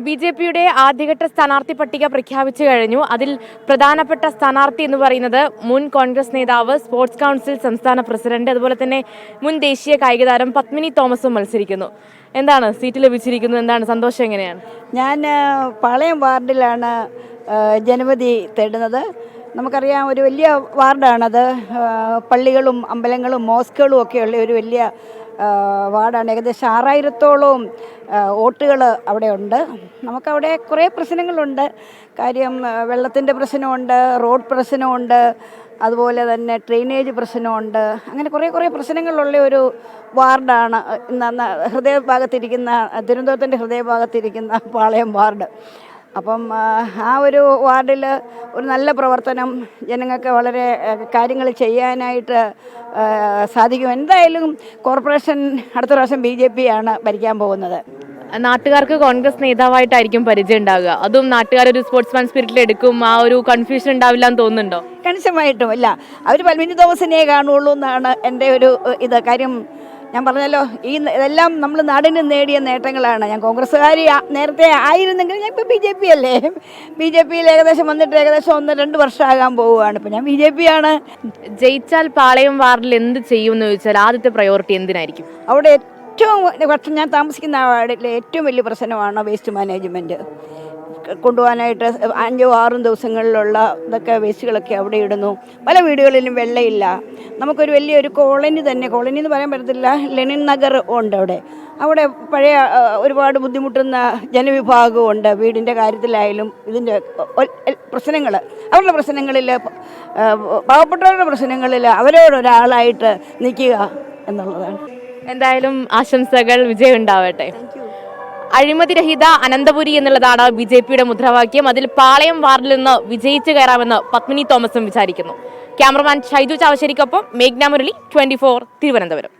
B J പിയുടെ ആദ്യഘട്ട സ്ഥാനാർത്ഥി പട്ടിക പ്രഖ്യാപിച്ചു കഴിഞ്ഞു. അതിൽ പ്രധാനപ്പെട്ട സ്ഥാനാർത്ഥി എന്ന് പറയുന്നത് മുൻ കോൺഗ്രസ് നേതാവ് സ്പോർട്സ് കൗൺസിൽ സംസ്ഥാന പ്രസിഡന്റ് അതുപോലെ തന്നെ മുൻ ദേശീയ കായിക താരം പത്മിനി തോമസും മത്സരിക്കുന്നു. എന്താണ്? സീറ്റ് ലഭിച്ചിരിക്കുന്നത് എന്താണ്? സന്തോഷം എങ്ങനെയാണ്? ഞാൻ പാളയം വാർഡിലാണ് ജനവധി തേടുന്നത്. നമുക്കറിയാം ഒരു വലിയ വാർഡാണത്. പള്ളികളും അമ്പലങ്ങളും മോസ്കുകളും ഒക്കെയുള്ള ഒരു വലിയ വാർഡാണ്. ഏകദേശം ആറായിരത്തോളം വോട്ടുകൾ അവിടെ ഉണ്ട്. നമുക്കവിടെ കുറേ പ്രശ്നങ്ങളുണ്ട്. കാര്യം വെള്ളത്തിന്റെ പ്രശ്നമുണ്ട് റോഡ് പ്രശ്നമുണ്ട് അതുപോലെ തന്നെ ഡ്രെയിനേജ് പ്രശ്നമുണ്ട്. അങ്ങനെ കുറേ കുറേ പ്രശ്നങ്ങളുള്ള ഒരു വാർഡാണ്. ഹൃദയഭാഗത്തിരിക്കുന്ന തിരുവനന്തപുരത്തിന്റെ ഹൃദയഭാഗത്തിരിക്കുന്ന പാളയം വാർഡ്. അപ്പം ആ, ഒരു വാർഡിൽ ഒരു നല്ല പ്രവർത്തനം ജനങ്ങൾക്ക് വളരെ കാര്യങ്ങൾ ചെയ്യാനായിട്ട് സാധിക്കും. എന്തായാലും കോർപ്പറേഷൻ അടുത്ത പ്രാവശ്യം ബി ജെ പി ആണ് ഭരിക്കാൻ പോകുന്നത്. നാട്ടുകാർക്ക് കോൺഗ്രസ് നേതാവായിട്ടായിരിക്കും പരിചയം ഉണ്ടാവുക. അതും നാട്ടുകാർ ഒരു സ്പോർട്സ്മാൻ സ്പിരിറ്റിൽ എടുക്കും. ആ ഒരു കൺഫ്യൂഷൻ ഉണ്ടാവില്ല എന്ന് തോന്നുന്നുണ്ടോ? കണിശമായിട്ടും ഇല്ല. അവർ പൽമിനി തോമസിനെ കാണുള്ളൂ എന്നാണ് എന്റെ ഒരു ഇത്. കാര്യം ഞാൻ പറഞ്ഞല്ലോ ഈ ഇതെല്ലാം നമ്മൾ നാടിന് നേടിയ നേട്ടങ്ങളാണ്. ഞാൻ കോൺഗ്രസ്സുകാരി നേരത്തെ ആയിരുന്നെങ്കിൽ ഞാൻ ഇപ്പോൾ ബി ജെ പി അല്ലേ? ബി ജെ പിയിൽ ഏകദേശം വന്നിട്ട് ഏകദേശം ഒന്ന് രണ്ട് വർഷമാകാൻ പോവുകയാണ്. ഇപ്പം ഞാൻ ബി ജെ പി ആണ് ജയിച്ചാൽ പാളയം വാർഡിൽ എന്ത് ചെയ്യുമെന്ന് ചോദിച്ചാൽ ആദ്യത്തെ പ്രയോറിറ്റി എന്തിനായിരിക്കും? അവിടെ ഏറ്റവും പക്ഷം ഞാൻ താമസിക്കുന്ന വാർഡിലെ ഏറ്റവും വലിയ പ്രശ്നമാണ് വേസ്റ്റ് മാനേജ്മെന്റ് കൊണ്ടുപോകാനായിട്ട് അഞ്ചോ ആറും ദിവസങ്ങളിലുള്ള ഇതൊക്കെ വേസ്റ്റുകളൊക്കെ അവിടെ ഇടുന്നു. പല വീടുകളിലും വെള്ളമില്ല നമുക്കൊരു വലിയൊരു കോളനി തന്നെ കോളനി എന്ന് പറയാൻ പറ്റത്തില്ല ലെനിൻ നഗർ ഉണ്ട് അവിടെ. അവിടെ പഴയ ഒരുപാട് ബുദ്ധിമുട്ടുന്ന ജനവിഭാഗമുണ്ട് വീടിന്റെ കാര്യത്തിലായാലും ഇതിന്റെ പ്രശ്നങ്ങൾ അവരുടെ പ്രശ്നങ്ങളിൽ പാവപ്പെട്ടവരുടെ പ്രശ്നങ്ങളിൽ അവരോടൊരാളായിട്ട് നിൽക്കുക എന്നുള്ളതാണ്. എന്തായാലും ആശംസകൾ വിജയം ഉണ്ടാവട്ടെ. അഴിമതിരഹിത അനന്തപുരി എന്നുള്ളതാണ് ബി ജെ പിയുടെ മുദ്രാവാക്യം. അതിൽ പാളയം വാർഡിൽ നിന്ന് വിജയിച്ചു കയറാമെന്ന് പത്മിനി തോമസും വിചാരിക്കുന്നു. ക്യാമറമാൻ ഷൈജു ചാവശ്ശേരിക്കൊപ്പം മേഘ്ന മുരളി ട്വന്റി തിരുവനന്തപുരം.